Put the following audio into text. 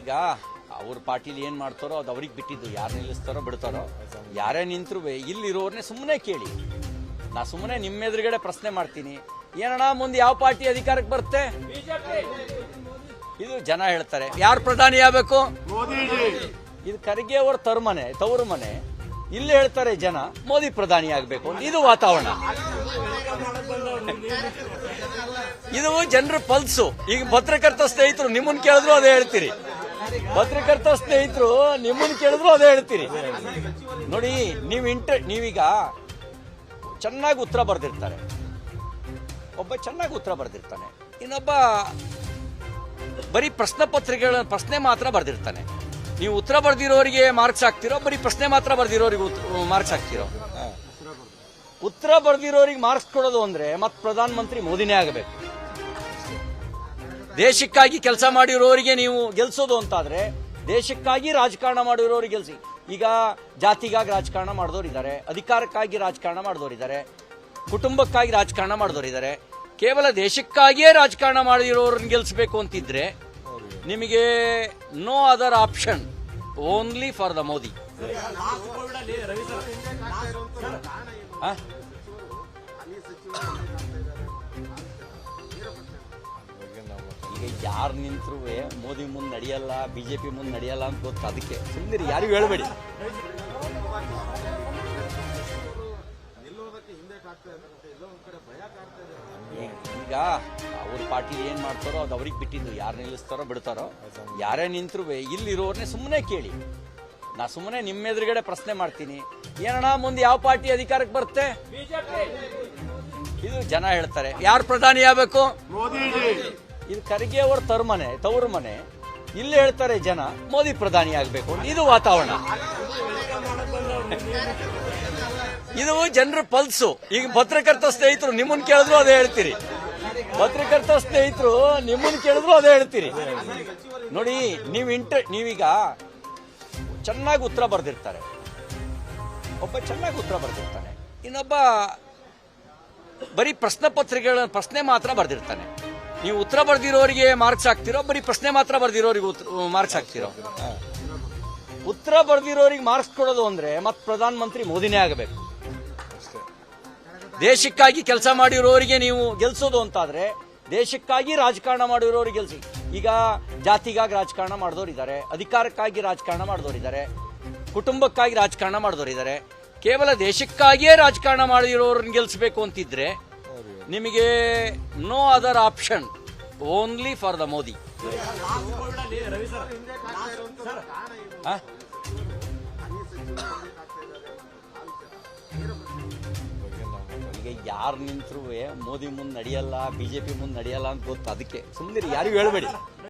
ಈಗ ಅವ್ರ ಪಾರ್ಟಿಲಿ ಏನ್ ಮಾಡ್ತಾರೋ ಅದು ಅವ್ರಿಗೆ ಬಿಟ್ಟಿದ್ದು. ಯಾರು ನಿಲ್ಲಿಸ್ತಾರೋ ಬಿಡ್ತಾರೋ. ಯಾರೇ ನಿಂತರು ಇಲ್ಲಿರೋರ್ನೆ ಸುಮ್ಮನೆ ಕೇಳಿ. ನಾ ಸುಮ್ಮನೆ ನಿಮ್ಮ ಎದುರುಗಡೆ ಪ್ರಶ್ನೆ ಮಾಡ್ತೀನಿ. ಏನಣ್ಣ ಮುಂದೆ ಯಾವ ಪಾರ್ಟಿ ಅಧಿಕಾರಕ್ಕೆ ಬರುತ್ತೆ? ಇದು ಜನ ಹೇಳ್ತಾರೆ. ಯಾರು ಪ್ರಧಾನಿ ಆಗಬೇಕು? ಇದು ಖರ್ಗೆ ಅವ್ರ ತರುಮನೆ ತವರು ಮನೆ ಇಲ್ಲಿ ಹೇಳ್ತಾರೆ ಜನ ಮೋದಿ ಪ್ರಧಾನಿ ಆಗಬೇಕು ಅಂತ. ಇದು ವಾತಾವರಣ. ಇದು ಜನರ ಪಲ್ಸು. ಈಗ ಪತ್ರಕರ್ತ ಸ್ನೇಹಿತರು ನಿಮ್ಮನ್ನ ಕೇಳಿದ್ರು ಅದೇ ಹೇಳ್ತೀರಿ. ಪತ್ರಕರ್ತ ಸ್ನೇಹಿತರು ನಿಮ್ಮನ್ನು ಕೇಳಿದ್ರು ಅದೇ ಹೇಳ್ತೀರಿ. ನೋಡಿ, ನೀವು ಇಂಟ್ರ, ನೀವೀಗ ಚೆನ್ನಾಗಿ ಉತ್ತರ ಬರೆದಿರ್ತಾರೆ. ಒಬ್ಬ ಚೆನ್ನಾಗಿ ಉತ್ತರ ಬರೆದಿರ್ತಾನೆ. ಇನ್ನೊಬ್ಬ ಬರೀ ಪ್ರಶ್ನೆ ಪತ್ರಿಕೆಗಳ ಪ್ರಶ್ನೆ ಮಾತ್ರ ಬರೆದಿರ್ತಾನೆ. ನೀವು ಉತ್ತರ ಬರೆದಿರೋರಿಗೆ ಮಾರ್ಕ್ಸ್ ಹಾಕ್ತಿರೋ, ಬರೀ ಪ್ರಶ್ನೆ ಮಾತ್ರ ಬರೆದಿರೋರಿಗೆ ಮಾರ್ಕ್ಸ್ ಹಾಕ್ತಿರೋ? ಉತ್ತರ ಬರೆದಿರೋರಿಗೆ ಮಾರ್ಕ್ಸ್ ಕೊಡೋದು ಅಂದ್ರೆ ಮತ್ತೆ ಪ್ರಧಾನಮಂತ್ರಿ ಮೋದಿನೇ ಆಗಬೇಕು. ದೇಶಕ್ಕಾಗಿ ಕೆಲಸ ಮಾಡಿರೋರಿಗೆ ನೀವು ಗೆಲ್ಸೋದು ಅಂತಾದ್ರೆ ದೇಶಕ್ಕಾಗಿ ರಾಜಕಾರಣ ಮಾಡಿರೋರಿಗೆ ಗೆಲ್ಸಿ. ಈಗ ಜಾತಿಗಾಗಿ ರಾಜಕಾರಣ ಮಾಡಿದವರಿದ್ದಾರೆ ಅಧಿಕಾರಕ್ಕಾಗಿ ರಾಜಕಾರಣ ಮಾಡಿದವರಿದ್ದಾರೆ ಕುಟುಂಬಕ್ಕಾಗಿ ರಾಜಕಾರಣ ಮಾಡಿದವರಿದ್ದಾರೆ ಕೇವಲ ದೇಶಕ್ಕಾಗಿಯೇ ರಾಜಕಾರಣ ಮಾಡಿರೋರನ್ನ ಗೆಲ್ಲಿಸಬೇಕು ಅಂತಿದ್ರೆ ನಿಮಗೆ no other option only for the Modi ಯಾರು ನಿಂತರೂ ಮೋದಿ ಮುಂದೆ ನಡೆಯಲ್ಲ ಬಿ ಜೆ ಪಿ ಮುಂದೆ ನಡೆಯಲ್ಲ ಅಂತ ಗೊತ್ತು. ಅದಕ್ಕೆ ಸುಮ್ಮನೆ ಯಾರಿಗೂ ಹೇಳಬೇಡಿ. ಈಗ ಅವ್ರ ಪಾರ್ಟಿ ಏನ್ ಮಾಡ್ತಾರೋ ಅದು ಅವ್ರಿಗೆ ಬಿಟ್ಟಿದ್ದು. ಯಾರು ನಿಲ್ಲಿಸ್ತಾರೋ ಬಿಡ್ತಾರೋ. ಯಾರೇ ನಿಂತರು ಇಲ್ಲಿರೋರ್ನೇ ಸುಮ್ಮನೆ ಕೇಳಿ. ನಾ ಸುಮ್ಮನೆ ನಿಮ್ಮ ಎದುರುಗಡೆ ಪ್ರಶ್ನೆ ಮಾಡ್ತೀನಿ. ಏನಣ್ಣ ಮುಂದೆ ಯಾವ ಪಾರ್ಟಿ ಅಧಿಕಾರಕ್ಕೆ ಬರುತ್ತೆ? ಇದು ಜನ ಹೇಳ್ತಾರೆ. ಯಾರು ಪ್ರಧಾನಿ ಆಗ್ಬೇಕು? ಇದು ಖರ್ಗೆ ಅವ್ರ ತರುಮನೆ ತವರು ಮನೆ. ಇಲ್ಲಿ ಹೇಳ್ತಾರೆ ಜನ, ಮೋದಿ ಪ್ರಧಾನಿ ಆಗ್ಬೇಕು ಇದು ವಾತಾವರಣ. ಇದು ಜನರ ಪಲ್ಸು. ಈಗ ಪತ್ರಕರ್ತ ಸ್ನೇಹಿತರು ನಿಮ್ಮನ್ನು ಕೇಳಿದ್ರು ಅದೇ ಹೇಳ್ತೀರಿ. ಪತ್ರಕರ್ತ ಸ್ನೇಹಿತರು ನಿಮ್ಮನ್ನು ಕೇಳಿದ್ರು ಅದೇ ಹೇಳ್ತೀರಿ. ನೋಡಿ, ನೀವು ಇಂಟ್ರ, ನೀವೀಗ ಚೆನ್ನಾಗಿ ಉತ್ತರ ಬರೆದಿರ್ತಾರೆ. ಒಬ್ಬ ಚೆನ್ನಾಗಿ ಉತ್ತರ ಬರೆದಿರ್ತಾನೆ. ಇನ್ನೊಬ್ಬ ಬರೀ ಪ್ರಶ್ನೆ ಪತ್ರಿಕೆಗಳ ಪ್ರಶ್ನೆ ಮಾತ್ರ ಬರೆದಿರ್ತಾನೆ. ನೀವು ಉತ್ತರ ಬರ್ದಿರೋರಿಗೆ ಮಾರ್ಕ್ಸ್ ಹಾಕ್ತಿರೋ, ಬರೀ ಪ್ರಶ್ನೆ ಮಾತ್ರ ಬರ್ದಿರೋರಿಗೆ ಮಾರ್ಕ್ಸ್ ಹಾಕ್ತಿರೋ? ಉತ್ತರ ಬರ್ದಿರೋರಿಗೆ ಮಾರ್ಕ್ಸ್ ಕೊಡೋದು ಅಂದ್ರೆ ಮತ್ ಪ್ರಧಾನ ಮಂತ್ರಿ ಮೋದಿನೇ ಆಗಬೇಕು. ದೇಶಕ್ಕಾಗಿ ಕೆಲಸ ಮಾಡಿರೋರಿಗೆ ನೀವು ಗೆಲ್ಸೋದು ಅಂತಾದ್ರೆ ದೇಶಕ್ಕಾಗಿ ರಾಜಕಾರಣ ಮಾಡಿರೋರಿಗೆ ಗೆಲ್ಸಿ. ಈಗ ಜಾತಿಗಾಗಿ ರಾಜಕಾರಣ ಮಾಡಿದವರಿದ್ದಾರೆ ಅಧಿಕಾರಕ್ಕಾಗಿ ರಾಜಕಾರಣ ಮಾಡಿದವರಿದ್ದಾರೆ ಕುಟುಂಬಕ್ಕಾಗಿ ರಾಜಕಾರಣ ಮಾಡಿದವರಿದ್ದಾರೆ ಕೇವಲ ದೇಶಕ್ಕಾಗಿಯೇ ರಾಜಕಾರಣ ಮಾಡಿರೋರನ್ನ ಗೆಲ್ಸಬೇಕು ಅಂತಿದ್ರೆ ನಿಮಗೆ no other option only for the Modi? ಈಗ ಯಾರು ನಿಂತರೂ ಮೋದಿ ಮುಂದೆ ನಡೆಯಲ್ಲ, ಬಿಜೆಪಿ ಮುಂದೆ ನಡೆಯಲ್ಲ ಅಂತ ಗೊತ್ತು ಅದಕ್ಕೆ. ಸುಮ್ಮನೆ ಯಾರಿಗೂ ಹೇಳ್ಬೇಡಿ.